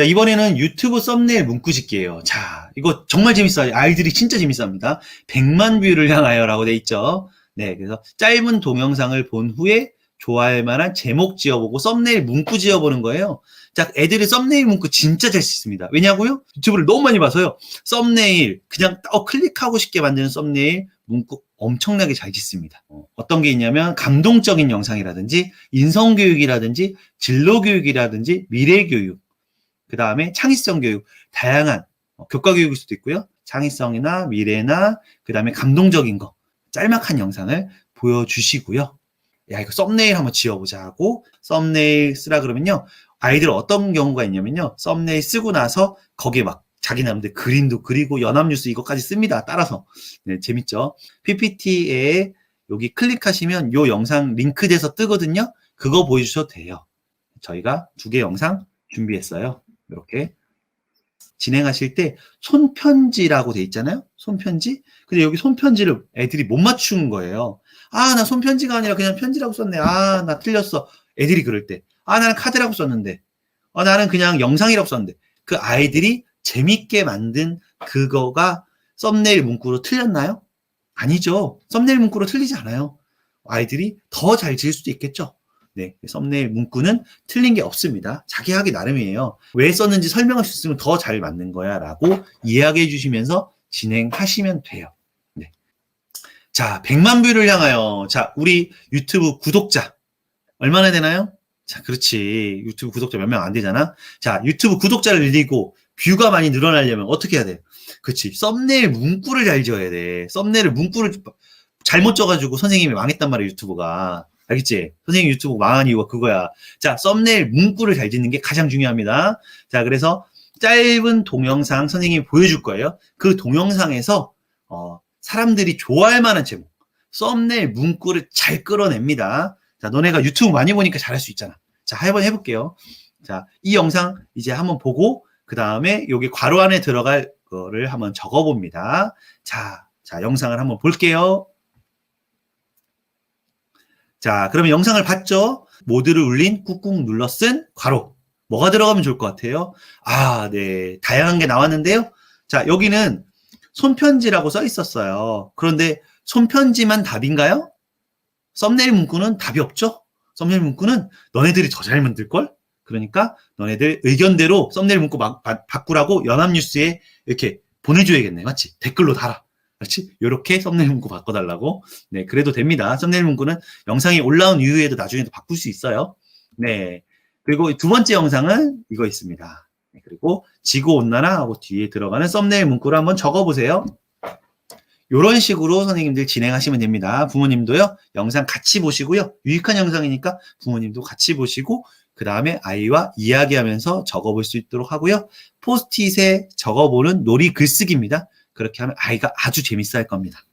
자, 이번에는 유튜브 썸네일 문구 짓기예요. 자, 이거 정말 재밌어요. 아이들이 진짜 재밌어 합니다. 100만 뷰를 향하여라고 돼 있죠. 네, 그래서 짧은 동영상을 본 후에 좋아할 만한 제목 지어보고 썸네일 문구 지어보는 거예요. 자, 애들이 썸네일 문구 진짜 잘 쓰습니다. 왜냐고요? 유튜브를 너무 많이 봐서요. 썸네일, 그냥 어, 클릭하고 싶게 만드는 썸네일 문구 엄청나게 잘 짓습니다. 어, 어떤 게 있냐면 감동적인 영상이라든지 인성교육이라든지 진로교육이라든지 미래교육, 그 다음에 창의성 교육, 다양한 어, 교과 교육일 수도 있고요. 창의성이나 미래나 그 다음에 감동적인 거, 짤막한 영상을 보여주시고요. 야, 이거 썸네일 한번 지어보자 하고 썸네일 쓰라 그러면요. 아이들 어떤 경우가 있냐면요. 썸네일 쓰고 나서 거기에 막 자기 나름대로 그림도 그리고 연합뉴스 이것까지 씁니다. 따라서. 네, 재밌죠? PPT에 여기 클릭하시면 요 영상 링크 돼서 뜨거든요. 그거 보여주셔도 돼요. 저희가 두 개 영상 준비했어요. 이렇게 진행하실 때 손편지라고 돼 있잖아요. 손편지. 근데 여기 손편지를 애들이 못 맞춘 거예요. 아, 나 손편지가 아니라 그냥 편지라고 썼네. 아, 나 틀렸어. 애들이 그럴 때. 아, 나는 카드라고 썼는데. 아, 나는 그냥 영상이라고 썼는데. 그 아이들이 재밌게 만든 그거가 썸네일 문구로 틀렸나요? 아니죠. 썸네일 문구로 틀리지 않아요. 아이들이 더 잘 지을 수도 있겠죠. 네, 썸네일 문구는 틀린 게 없습니다. 자기 하기 나름이에요. 왜 썼는지 설명할 수 있으면 더 잘 맞는 거야 라고 이야기해 주시면서 진행하시면 돼요. 네. 자, 100만 뷰를 향하여 자, 우리 유튜브 구독자 얼마나 되나요? 자, 그렇지. 유튜브 구독자 몇 명 안 되잖아. 자, 유튜브 구독자를 늘리고 뷰가 많이 늘어나려면 어떻게 해야 돼? 그렇지. 썸네일 문구를 잘 지어야 돼. 썸네일 문구를 잘못 쪄가지고 선생님이 망했단 말이야, 유튜브가. 알겠지? 선생님 유튜브 망한 이유가 그거야. 자, 썸네일 문구를 잘 짓는 게 가장 중요합니다. 자, 그래서 짧은 동영상 선생님이 보여줄 거예요. 그 동영상에서, 어, 사람들이 좋아할 만한 제목, 썸네일 문구를 잘 끌어냅니다. 자, 너네가 유튜브 많이 보니까 잘할 수 있잖아. 자, 한번 해볼게요. 자, 이 영상 이제 한번 보고, 그 다음에 여기 괄호 안에 들어갈 거를 한번 적어봅니다. 자, 자, 영상을 한번 볼게요. 자, 그러면 영상을 봤죠? 모드를 울린 꾹꾹 눌러 쓴 괄호. 뭐가 들어가면 좋을 것 같아요? 아, 네. 다양한 게 나왔는데요. 자, 여기는 손편지라고 써 있었어요. 그런데 손편지만 답인가요? 썸네일 문구는 답이 없죠? 썸네일 문구는 너네들이 더 잘 만들걸? 그러니까 너네들 의견대로 썸네일 문구 막 바, 바꾸라고 연합뉴스에 이렇게 보내줘야겠네. 맞지? 댓글로 달아. 그렇지? 이렇게 썸네일 문구 바꿔달라고. 네, 그래도 됩니다. 썸네일 문구는 영상이 올라온 이후에도 나중에도 바꿀 수 있어요. 네. 그리고 두 번째 영상은 이거 있습니다. 네, 그리고 지구 온난화 하고 뒤에 들어가는 썸네일 문구를 한번 적어보세요. 이런 식으로 선생님들 진행하시면 됩니다. 부모님도요, 영상 같이 보시고요. 유익한 영상이니까 부모님도 같이 보시고, 그 다음에 아이와 이야기하면서 적어볼 수 있도록 하고요. 포스트잇에 적어보는 놀이 글쓰기입니다. 그렇게 하면 아이가 아주 재밌어 할 겁니다.